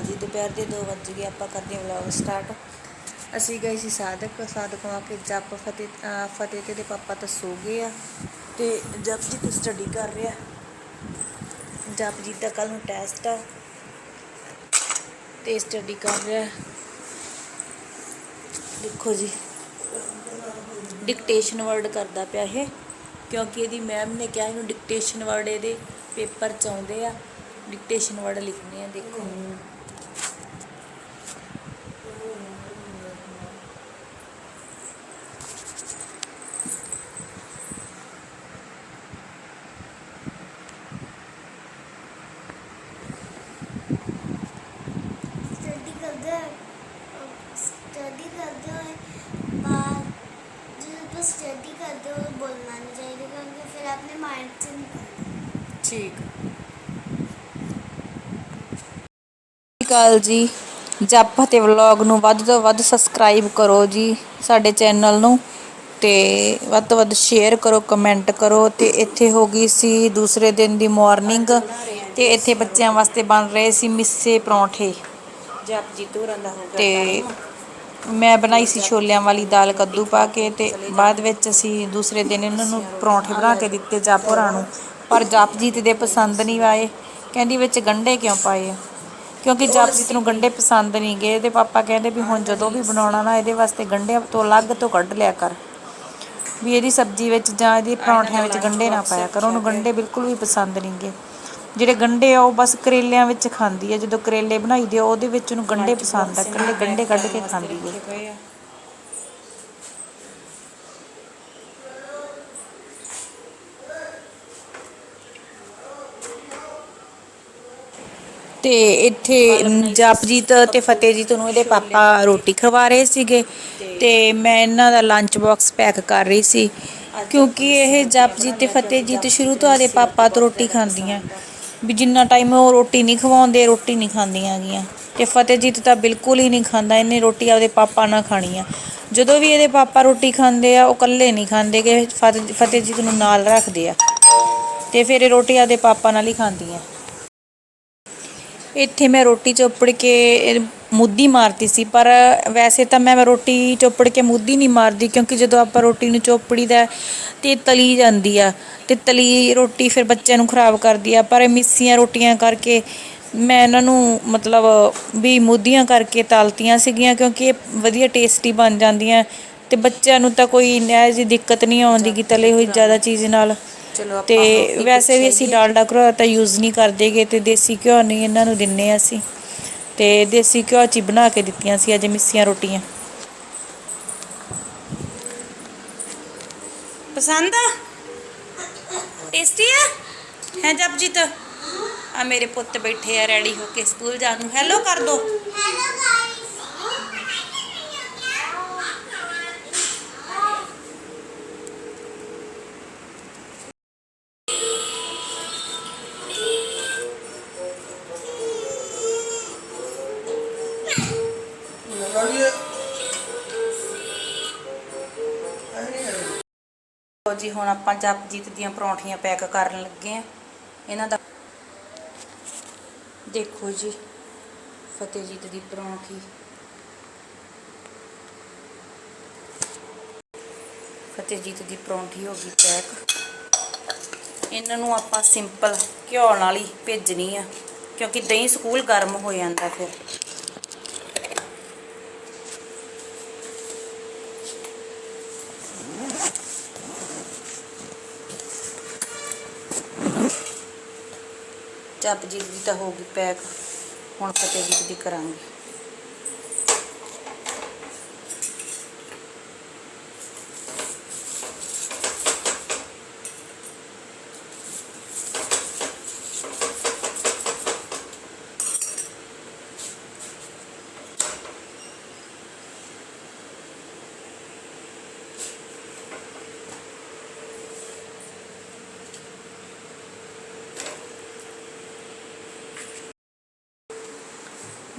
ਜੀ, ਦੁਪਹਿਰ ਦੇ 2 ਵੱਜ ਗਏ, ਆਪਾਂ ਕਰਦੇ ਹਾਂ ਵਲੌਗ ਸਟਾਰਟ ਅਸੀਂ ਗਏ ਸੀ ਸਾਦਕ ਸਾਦਕ ਆ ਕੇ ਜਪ ਫਤਿਹ ਫਤਿਹ ਤੇ ਦੇ ਪਾਪਾ ਤਾਂ ਸੋ ਗਏ ਆ। ਤੇ ਜਪ ਜੀ ਤੇ ਸਟੱਡੀ ਕਰ ਰਿਹਾ। ਜਪ ਜੀ ਦਾ ਕੱਲ ਨੂੰ ਟੈਸਟ ਆ। ਤੇ ਸਟੱਡੀ ਕਰ ਰਿਹਾ। ਦੇਖੋ ਜੀ ਡਿਕਟੇਸ਼ਨ ਵਰਡ ਕਰਦਾ ਪਿਆ ਇਹ, ਕਿਉਂਕਿ ਇਹਦੀ ਮੈਮ ਨੇ ਕਿਹਾ ਇਹਨੂੰ ਡਿਕਟੇਸ਼ਨ ਵਰਡ ਇਹਦੇ ਪੇਪਰ ਚ ਆਉਂਦੇ ਆ। ਡਿਕਟੇਸ਼ਨ ਵਰਡ ਲਿਖਣੇ ਆ, ਦੇਖੋ ਸਟੱਡੀ ਕਰਦੇ ਸਟੱਡੀ ਕਰਦੇ ਹੋਏ ਬਾਅਦ ਜਦੋਂ ਆਪਾਂ ਸਟੱਡੀ ਕਰਦੇ ਹੋਏ ਬੋਲਣਾ ਨਹੀਂ ਚਾਹੀਦਾ ਕਿਉਂਕਿ ਫਿਰ ਆਪਣੇ ਮਾਈਂਡ 'ਚ ਨਿਕਲਦਾ ਠੀਕ ਕਾਲ ਜੀ। ਜਪ ਅਤੇ ਵਲੌਗ ਨੂੰ ਵੱਧ ਤੋਂ ਵੱਧ ਸਬਸਕ੍ਰਾਈਬ ਕਰੋ ਜੀ ਸਾਡੇ ਚੈਨਲ ਨੂੰ ਤੇ ਵੱਧ ਤੋਂ ਵੱਧ ਸ਼ੇਅਰ ਕਰੋ ਕਮੈਂਟ ਕਰੋ ਤੇ ਇੱਥੇ ਹੋ ਗਈ ਸੀ ਦੂਸਰੇ ਦਿਨ ਦੀ ਮਾਰਨਿੰਗ ਤੇ ਇੱਥੇ ਬੱਚਿਆਂ ਵਾਸਤੇ ਬਣ ਰਹੇ ਸੀ ਮਿੱਸੇ ਪਰੌਂਠੇ। ਜਪ ਜੀ ਧੂਰਾਂ ਦਾ ਹੋਗਾ ਤੇ ਮੈਂ ਬਣਾਈ ਸੀ ਛੋਲਿਆਂ ਵਾਲੀ ਦਾਲ ਕੱਦੂ ਪਾ ਕੇ ਤੇ ਬਾਅਦ ਵਿੱਚ ਅਸੀਂ ਦੂਸਰੇ ਦਿਨ ਇਹਨਾਂ ਨੂੰ ਪਰੌਂਠੇ ਬਣਾ ਕੇ ਦਿੱਤੇ ਜਪ ਹੋਰਾਂ ਨੂੰ। ਪਰ ਜਪਜੀਤ ਦੇ ਪਸੰਦ ਨਹੀਂ ਆਏ। ਕਹਿੰਦੀ ਵਿੱਚ ਗੰਢੇ ਕਿਉਂ ਪਾਏ ਆ? ਕਿਉਂਕਿ ਜਪਜੀਤ ਨੂੰ ਗੰਢੇ ਪਸੰਦ ਨਹੀਂ ਗਏ ਤੇ ਪਾਪਾ ਕਹਿੰਦੇ ਵੀ ਹੁਣ ਜਦੋਂ ਵੀ ਬਣਾਉਣਾ ਨਾ ਇਹਦੇ ਵਾਸਤੇ ਗੰਢਿਆਂ ਤੋਂ ਅਲੱਗ ਤੋਂ ਕੱਢ ਲਿਆ ਕਰ। ਵੀ ਇਹਦੀ ਸਬਜ਼ੀ ਵਿੱਚ ਜਾਂ ਇਹਦੀ ਪਰੌਂਠਿਆਂ ਵਿੱਚ ਗੰਢੇ ਨਾ ਪਾਇਆ ਕਰ ਉਹਨੂੰ ਗੰਢੇ ਬਿਲਕੁਲ ਵੀ ਪਸੰਦ ਨਹੀਂ ਗਏ ਜਿਹੜੇ ਗੰਢੇ ਆ ਉਹ ਬਸ ਕਰੇਲਿਆਂ ਵਿੱਚ ਖਾਂਦੀ ਆ ਜਦੋਂ ਕਰੇਲੇ ਬਣਾਈ ਦੇ ਆ, ਉਹਦੇ ਵਿੱਚ ਉਹਨੂੰ ਗੰਢੇ ਪਸੰਦ ਆ ਇਕੱਲੇ ਗੰਢੇ ਕੱਢ ਕੇ ਖਾਂਦੀ ਆ। ਤੇ ਇੱਥੇ ਜਪਜੀਤ ਤੇ ਫਤਿਹਜੀਤ ਨੂੰ ਇਹਦੇ ਪਾਪਾ ਰੋਟੀ ਖਵਾ ਰਹੇ ਸੀਗੇ ਤੇ ਮੈਂ ਇਹਨਾਂ ਦਾ ਲੰਚ ਬਾਕਸ ਪੈਕ ਕਰ ਰਹੀ ਸੀ। ਕਿਉਂਕਿ ਇਹ ਜਪਜੀਤ ਤੇ ਫਤਿਹਜੀਤ ਸ਼ੁਰੂ ਤੋਂ ਆਦੇ ਪਾਪਾ ਤੋਂ ਰੋਟੀ ਖਾਂਦੀਆਂ। ਵੀ ਜਿੰਨਾ ਟਾਈਮ ਉਹ ਰੋਟੀ ਨਹੀਂ ਖਵਾਉਂਦੇ ਰੋਟੀ ਨਹੀਂ ਖਾਂਦੀਆਂ ਗੀਆਂ ਤੇ ਫਤਿਹਜੀਤ ਤਾਂ ਬਿਲਕੁਲ ਹੀ ਨਹੀਂ ਖਾਂਦਾ ਇਹਨੇ ਰੋਟੀ ਆਪਦੇ ਪਾਪਾ ਨਾਲ ਖਾਣੀ ਆ। ਜਦੋਂ ਵੀ ਇਹਦੇ ਪਾਪਾ ਰੋਟੀ ਖਾਂਦੇ ਆ ਉਹ ਇਕੱਲੇ ਨਹੀਂ ਖਾਂਦੇ ਕਿ ਫਤਿਹ- ਫਤਿਹਜੀਤ ਨੂੰ ਨਾਲ ਰੱਖਦੇ ਆ। ਤੇ ਫਿਰ ਇਹ ਰੋਟੀ ਆਪਦੇ ਪਾਪਾ ਨਾਲ ਹੀ ਖਾਂਦੀਆਂ। ਇੱਥੇ ਮੈਂ ਰੋਟੀ ਚੋਪੜ ਕੇ, ਇਹ ਮੁੱਦੀ ਮਾਰਤੀ ਸੀ, ਪਰ ਵੈਸੇ ਤਾਂ ਮੈਂ ਰੋਟੀ ਚੋਪੜ ਕੇ ਮੁੱਦੀ ਨਹੀਂ ਮਾਰਦੀ, ਕਿਉਂਕਿ ਜਦੋਂ ਆਪਾਂ ਰੋਟੀ ਨੂੰ ਚੋਪੜੀ ਦਾ ਤੇ ਇਹ ਤਲੀ ਜਾਂਦੀ ਆ, ਤੇ ਤਲੀ ਰੋਟੀ ਫਿਰ ਬੱਚਿਆਂ ਨੂੰ ਖਰਾਬ ਕਰਦੀ ਆ, ਪਰ ਇਹ ਮਿੱਸੀਆਂ ਰੋਟੀਆਂ ਕਰਕੇ ਮੈਂ ਇਹਨਾਂ ਨੂੰ ਮਤਲਬ ਵੀ ਮੁੱਦੀਆਂ ਕਰਕੇ ਤਲਤੀਆਂ ਸੀਗੀਆਂ, ਕਿਉਂਕਿ ਇਹ ਵਧੀਆ ਟੇਸਟੀ ਬਣ ਜਾਂਦੀਆਂ, ਤੇ ਬੱਚਿਆਂ ਨੂੰ ਤਾਂ ਕੋਈ ਇਹੋ ਜਿਹੀ ਦਿੱਕਤ ਨਹੀਂ ਆਉਂਦੀ ਕਿ ਤਲੇ ਹੋਈ ਜ਼ਿਆਦਾ ਚੀਜ਼ ਨਾਲ। ਚਲੋ ਆਪਾਂ ਤੇ ਵੈਸੇ ਵੀ ਅਸੀਂ ਡਾਲਡਾ ਘਿਓ ਤਾਂ ਯੂਜ਼ ਨਹੀਂ ਕਰਦੇਗੇ ਤੇ ਦੇਸੀ ਘਿਓ ਨਹੀਂ ਇਹਨਾਂ ਨੂੰ ਦਿੰਨੇ ਆ ਅਸੀਂ। ਤੇ ਦੇਸੀ ਘਿਓ ਚ ਬਣਾ ਕੇ ਦਿੱਤੀਆਂ ਸੀ ਅੱਜ ਮਿੱਸੀਆਂ ਰੋਟੀਆਂ। ਪਸੰਦ ਆ? ਟੇਸਟੀ ਆ? ਹੈ ਜਪਜੀਤ? ਆ ਮੇਰੇ ਪੁੱਤ ਬੈਠੇ ਆ ਰੈਡੀ ਹੋ ਕੇ ਸਕੂਲ ਜਾਣ ਨੂੰ। ਹੈਲੋ ਕਰ ਦੋ। ਹੈਲੋ ਲਓ ਜੀ, ਹੁਣ ਆਪਾਂ ਜਪਜੀਤ ਦੀਆਂ ਪਰੌਂਠੀਆਂ ਪੈਕ ਕਰਨ ਲੱਗੇ ਆ ਇਹਨਾਂ ਦਾ ਦੇਖੋ ਜੀ ਫਤਿਹਜੀਤ ਦੀ ਪਰੌਂਠੀ। ਫਤਿਹਜੀਤ ਦੀ ਪਰੌਂਠੀ ਹੋ ਗਈ ਪੈਕ। ਇਹਨਾਂ ਨੂੰ ਆਪਾਂ ਸਿੰਪਲ ਘਿਓ ਨਾਲ ਹੀ ਭੇਜਣੀ ਆ, ਕਿਉਂਕਿ ਦਹੀਂ ਸਕੂਲ ਗਰਮ ਹੋ ਜਾਂਦਾ ਫਿਰ। ਜਪਜੀਤ ਦੀ ਤਾਂ ਹੋ ਗਈ ਪੈਕ। ਹੁਣ ਫਤਿਹਜੀਤ ਦੀ ਕਰਾਂਗੇ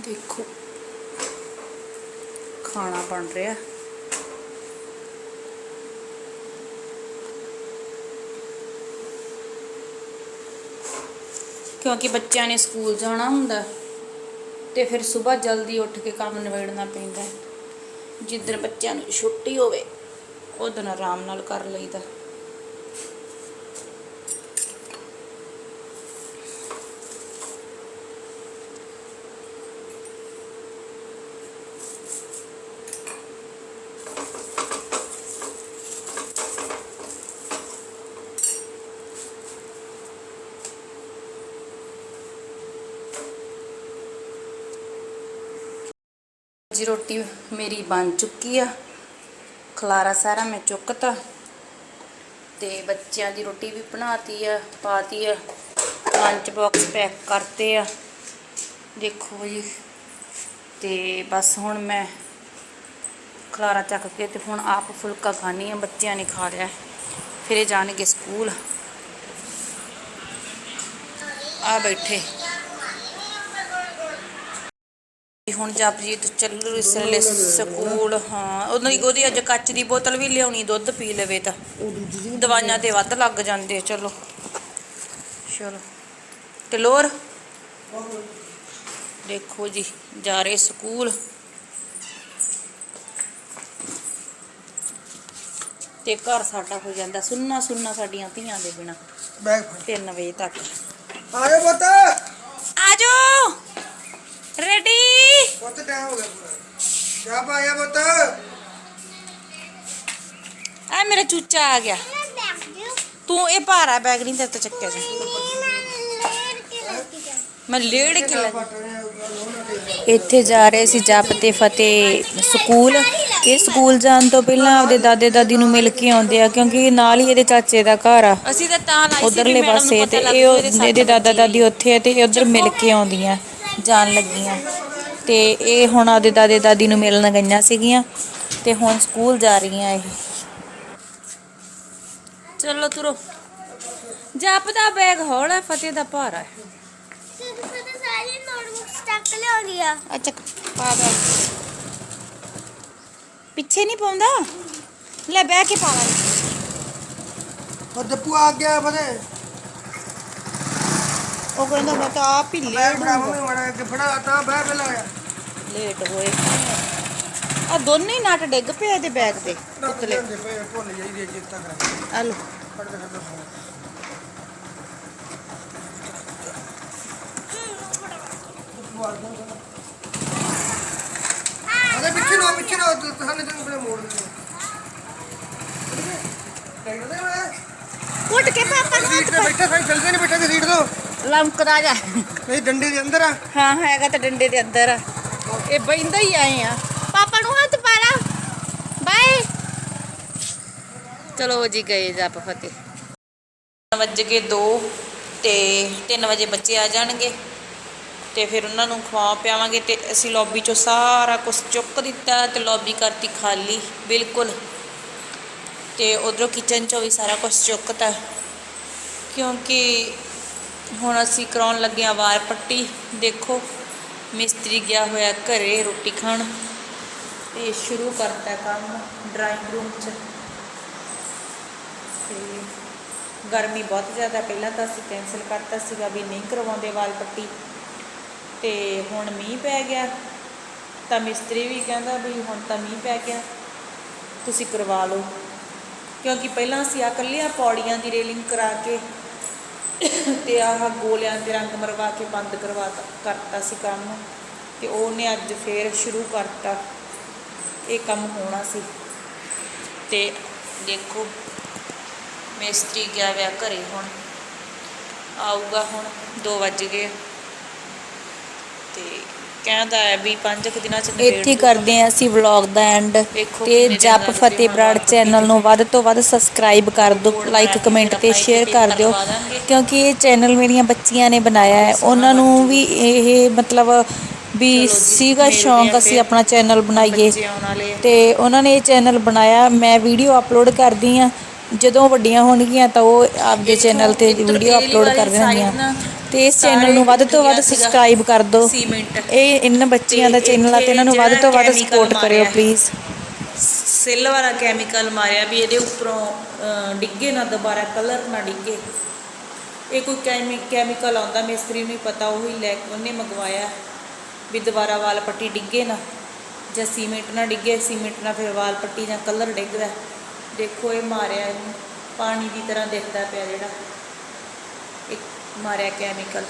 ਦੇਖੋ ਖਾਣਾ ਬਣ ਰਿਹਾ। ਕਿਉਂਕਿ ਬੱਚਿਆਂ ਨੇ ਸਕੂਲ ਜਾਣਾ ਹੁੰਦਾ, ਤੇ ਫਿਰ ਸਵੇਰ ਜਲਦੀ ਉੱਠ ਕੇ ਕੰਮ ਨਿਬੇੜਨਾ ਪੈਂਦਾ। ਹੈ ਜਿੱਦਣ ਬੱਚਿਆਂ ਨੂੰ ਛੁੱਟੀ ਹੋਵੇ ਉਹ ਆਰਾਮ ਨਾਲ ਕਰ ਲਈਦਾ। ਜੀ ਰੋਟੀ ਮੇਰੀ ਬਣ ਚੁੱਕੀ ਆ। ਖਲਾਰਾ ਸਾਰਾ ਮੈਂ ਚੁੱਕਤਾ ਤੇ ਬੱਚਿਆਂ ਦੀ ਰੋਟੀ ਵੀ ਬਣਾਤੀ ਆ, ਪਾਤੀ ਆ। ਲੰਚ ਬਾਕਸ ਪੈਕ ਕਰਤੇ ਆ। ਦੇਖੋ ਜੀ। ਤੇ ਬਸ ਹੁਣ ਮੈਂ ਖਲਾਰਾ ਚੱਕ ਕੇ ਤੇ ਹੁਣ ਆਪ ਫੁਲਕਾ ਖਾਣੀ ਆ, ਬੱਚਿਆਂ ਨੇ ਖਾ ਲਿਆ। ਫਿਰ ਇਹ ਜਾਣਗੇ ਸਕੂਲ। ਆ ਬੈਠੇ। ਹੁਣ ਜਪਜੀਤ ਚੱਲੂ ਇਸ ਵੇਲੇ ਸਕੂਲ ਹਾਂ ਉਹਨਾਂ ਦੀ ਉਹਦੀ ਅੱਜ ਕੱਚ ਦੀ ਬੋਤਲ ਵੀ ਲਿਆਉਣੀ ਦੁੱਧ ਪੀ ਲਵੇ ਤਾਂ। ਦਵਾਈਆਂ ਤੇ ਵੱਧ ਲੱਗ ਜਾਂਦੇ ਆ, ਚਲੋ। ਚਲੋ। ਤੇ ਲੋਰ? ਦੇਖੋ ਜੀ ਜਾ ਰਹੇ ਸਕੂਲ। ਤੇ ਘਰ ਸਾਡਾ ਹੋ ਜਾਂਦਾ ਸੁੰਨਾ ਸੁੰਨਾ ਸਾਡੀਆਂ ਧੀਆਂ ਦੇ ਬਿਨਾ। ਬੈਗ ਫੜ। 3 ਵਜੇ ਤੱਕ। ਆ ਜਾ ਪੁੱਤ ਆਜੋ ਰੈਡੀ? ਪੁੱਤ ਟਾਈਮ ਹੋ ਗਿਆ ਪੂਰਾ। ਜਾ ਪਾਇਆ ਪੁੱਤ। ਆ ਮੇਰਾ ਚੂਚਾ ਆ ਗਿਆ। ਤੂੰ ਇਹ ਭਾਰਾ ਬੈਗ ਨਹੀਂ ਤੇ ਚੱਕਿਆ ਜਾ ਮੈਂ ਲੇੜ ਕੇ ਲੱਗ ਇੱਥੇ ਜਾ ਰਹੇ ਸੀ ਜਪ ਤੇ ਫਤਿਹ ਸਕੂਲ। ਇਹ ਸਕੂਲ ਜਾਣ ਤੋਂ ਪਹਿਲਾਂ ਆਪਦੇ ਦਾਦੇ ਦਾਦੀ ਨੂੰ ਮਿਲ ਕੇ ਆਉਂਦੇ ਆ ਕਿਉਂਕਿ ਨਾਲ ਹੀ ਇਹਦੇ ਚਾਚੇ ਦਾ ਘਰ ਆ। ਅਸੀਂ ਤਾਂ ਤਾਂ ਲਾਈ ਸੀ ਉਧਰਲੇ ਪਾਸੇ ਤੇ ਇਹ ਇਹਦੇ ਦਾਦਾ ਦਾਦੀ ਉੱਥੇ ਆ ਤੇ ਇਹ ਉਧਰ ਮਿਲ ਕੇ ਆਉਂਦੀਆਂ। ਜਾਣ ਲੱਗੀਆਂ। ਤੇ ਇਹ ਹੁਣ ਆਪਦੇ ਦਾਦੇ ਦਾਦੀ ਨੂੰ ਮਿਲਣ ਗਈਆਂ ਸੀਗੀਆਂ ਤੇ ਹੁਣ ਸਕੂਲ ਜਾ ਰਹੀਆਂ ਇਹ। ਚਲੋ ਤੁਰੋ। ਜਪ ਦਾ ਬੈਗ ਹੌਲਾ ਫਤਿਹ ਦਾ ਭਾਰਾ ਹੈ। ਤੇ ਸਾਰੀ ਨੋਟਬੁੱਕਸ ਚੱਕ ਲਿਆਉਣੀ ਆ ਅੱਛਾ ਪਾ ਬੈਗ ਪਿੱਛੇ ਨਹੀਂ ਪਾਉਂਦਾ? ਲੈ ਬਹਿ ਕੇ ਪਾ ਲੈ। ਉਹ ਦੱਪੂ ਆ ਗਿਆ ਫਤੇ ਉਹ ਕਹਿੰਦਾ ਮੈਂ ਤਾਂ ਆਪ ਹੀ ਬੈਗ ਫੜਾ ਮੈਂ ਮੜਾ ਕੇ ਫੜਾ ਤਾਂ ਬੈਗ ਪਹਿਲਾਂ ਆਇਆ ਲੇਟ ਹੋਏ ਆ? ਦੋਨੇ ਹੀ ਨਟ ਡਿੱਗ ਪਏ ਇਹਦੇ ਬੈਗ ਤੇ ਪੁਤਲੇ। ਦੇ ਪਏ ਭੁੱਲ ਜਾਈਦੇ ਚਿੰਤਾ ਕਰਾਂ। ਆ ਲੋ ਫੜ ਕੇ ਖੱਦਰ ਅਰੇ ਪਿੱਛੇ ਨਾ ਪਿੱਛੇ ਨਾ ਤੁਹਾਨੂੰ ਤੈਨੂੰ ਬੜੇ ਮੋੜ ਦੇ ਟਾਈਟ ਦੇ ਮੈਂ ਉੱਠ ਕੇ ਪਾਪਾ ਸੀਟ ਤੇ ਬੈਠੇ ਸਹੀ ਜਲਦੀ ਨਹੀਂ ਬੈਠੇ। ਸੀਟ ਤੋਂ ਲੰਕਦਾ ਜਾ। ਨਹੀਂ ਡੰਡੇ ਦੇ ਅੰਦਰ ਆ। ਹਾਂ ਹੈਗਾ ਤਾਂ ਡੰਡੇ ਦੇ ਅੰਦਰ ਆ। ਇਹ ਬੈਂਦਾ ਹੀ ਆਏ ਆ। ਪਾਪਾ ਨੂੰ ਹੱਥ ਪਾ ਲਾ। ਬਾਏ। ਚਲੋ ਜੀ ਗਏ ਜਪ ਫਤਿਹ। ਵੱਜ ਗਏ 2 ਤੇ 3 ਵਜੇ ਬੱਚੇ ਆ ਜਾਣਗੇ। ਤੇ ਫਿਰ ਉਹਨਾਂ ਨੂੰ ਖਵਾ ਪਿਆਵਾਂਗੇ ਤੇ ਅਸੀਂ ਲੌਬੀ ਚੋਂ ਸਾਰਾ ਕੁਝ ਚੁੱਕ ਦਿੱਤਾ ਤੇ ਲੌਬੀ ਕਰਤੀ ਖਾਲੀ ਬਿਲਕੁਲ। ਤੇ ਉਧਰੋਂ ਕਿਚਨ ਚੋਂ ਵੀ ਸਾਰਾ ਕੁਝ ਚੁੱਕਤਾ। ਕਿਉਂਕਿ ਹੁਣ ਅਸੀਂ ਕਰਾਉਣ ਲੱਗੇ ਆ ਵਾਰ ਪੱਟੀ। ਦੇਖੋ, ਮਿਸਤਰੀ ਗਿਆ ਹੋਇਆ ਘਰੇ ਰੋਟੀ ਖਾਣ। ਤੇ ਸ਼ੁਰੂ ਕਰਤਾ ਕੰਮ ਡਰਾਇੰਗ ਰੂਮ 'ਚ। ਤੇ ਗਰਮੀ ਬਹੁਤ ਜ਼ਿਆਦਾ, ਪਹਿਲਾਂ ਤਾਂ ਅਸੀਂ ਕੈਂਸਲ ਕਰਤਾ ਸੀਗਾ ਵੀ ਨਹੀਂ ਕਰਵਾਉਂਦੇ ਵਾਲ ਪੱਟੀ। ਤੇ ਹੁਣ ਮੀਂਹ ਪੈ ਗਿਆ। ਤਾਂ ਮਿਸਤਰੀ ਵੀ ਕਹਿੰਦਾ ਵੀ ਹੁਣ ਤਾਂ ਮੀਂਹ ਪੈ ਗਿਆ। ਤੁਸੀਂ ਕਰਵਾ ਲਓ। ਕਿਉਂਕਿ ਪਹਿਲਾਂ ਅਸੀਂ ਆ ਕੱਲੀਆਂ ਪੌੜੀਆਂ ਦੀ ਰੇਲਿੰਗ ਕਰਾ ਕੇ ਤੇ ਆਹ ਗੋਲਿਆਂ 'ਤੇ ਰੰਗ ਮਰਵਾ ਕੇ ਬੰਦ ਕਰਵਾ ਕਰਤਾ ਸੀ ਕੰਮ ਤੇ ਉਹਨੇ ਅੱਜ ਫੇਰ ਸ਼ੁਰੂ ਕਰਤਾ ਇਹ ਕੰਮ ਹੋਣਾ ਸੀ। ਤੇ ਦੇਖੋ, ਮਿਸਤਰੀ ਗਿਆ ਵਿਆ ਘਰੇ ਹੁਣ, ਆਊਗਾ ਹੁਣ 2 ਵੱਜ ਗਏ। ਕਹਿੰਦਾ ਹੈ ਵੀ 5 ਕੁ ਦਿਨਾਂ ਚ ਨਿਬੇੜ ਇੱਥੇ। ਕਰਦੇ ਆ ਅਸੀਂ ਵਲੌਗ ਦਾ ਐਂਡ ਵੇਖੋ ਤੇ ਕਿੰਨੇ ਜਪ ਦਿਨਾਂ ਫਤਿਹ ਬਰਾੜ ਚੈਨਲ ਨੂੰ ਵੱਧ ਤੋਂ ਵੱਧ ਸਬਸਕ੍ਰਾਈਬ ਕਰ ਦਿਓ ਲਾਈਕ ਕਮੈਂਟ ਤੇ ਸ਼ੇਅਰ ਕਰ ਦਿਓ ਕਿਉਂਕਿ ਇਹ ਚੈਨਲ ਮੇਰੀਆਂ ਬੱਚੀਆਂ ਨੇ ਬਣਾਇਆ ਹੈ। ਉਹਨਾਂ ਨੂੰ ਵੀ ਇਹ ਮਤਲਬ ਵੀ ਸੀਗਾ ਸ਼ੌਂਕ ਅਸੀਂ। ਆਪਣਾ ਚੈਨਲ ਬਣਾਈਏ। ਬੱਚੇ ਆਉਣ ਵਾਲੇ ਆ। ਤੇ ਉਹਨਾਂ ਨੇ ਇਹ ਚੈਨਲ ਬਣਾਇਆ। ਮੈਂ ਵੀਡੀਓ ਅਪਲੋਡ ਕਰਦੀ ਆ ਜਦੋਂ ਵੱਡੀਆਂ ਹੋਣਗੀਆਂ ਤਾਂ ਉਹ ਆਪਦੇ ਚੈਨਲ ਤੇ ਵੀਡੀਓ ਅਪਲੋਡ ਕਰ ਦੇਣਗੀਆਂ ਤੇ ਇਸ ਚੈਨਲ ਨੂੰ ਵੱਧ ਤੋਂ ਵੱਧ। ਸਬਸਕ੍ਰਾਈਬ ਕਰ ਦਿਓ। ਸੀਮੈਂਟ। ਇਹ ਇਹਨਾਂ ਬੱਚੀਆਂ ਦਾ ਚੈਨਲ ਆ ਤੇ ਇਹਨਾਂ ਨੂੰ ਵੱਧ ਤੋਂ ਵੱਧ ਸਪੋਰਟ ਕਰਿਓ ਪਲੀਜ਼ ਸੈੱਲ ਵਾਲਾ ਕੈਮੀਕਲ ਮਾਰਿਆ ਵੀ ਇਹਦੇ ਉੱਪਰੋਂ ਡਿੱਗੇ ਨਾ ਦੁਬਾਰਾ ਕਲਰ ਨਾ ਡਿੱਗੇ। ਇਹ ਕੋਈ ਕੈਮੀ ਕੈਮੀਕਲ ਆਉਂਦਾ ਮਿਸਤਰੀ ਨੂੰ ਹੀ ਪਤਾ ਉਹੀ ਲੈ ਕੇ ਉਹਨੇ ਮੰਗਵਾਇਆ ਵੀ ਦੁਬਾਰਾ ਵਾਲ ਪੱਟੀ ਡਿੱਗੇ ਨਾ ਜਾਂ ਸੀਮੈਂਟ ਨਾ ਡਿੱਗੇ ਸੀਮੈਂਟ ਨਾਲ ਫਿਰ ਵਾਲ ਪੱਟੀ ਜਾਂ ਕਲਰ ਡਿੱਗਦਾ ਦੇਖੋ ਇਹ ਮਾਰਿਆ ਇਹਨੂੰ ਪਾਣੀ ਦੀ ਤਰ੍ਹਾਂ ਦਿਖਦਾ ਪਿਆ ਜਿਹੜਾ। ਇੱਕ ਮਾਰਿਆ ਕੈਮੀਕਲ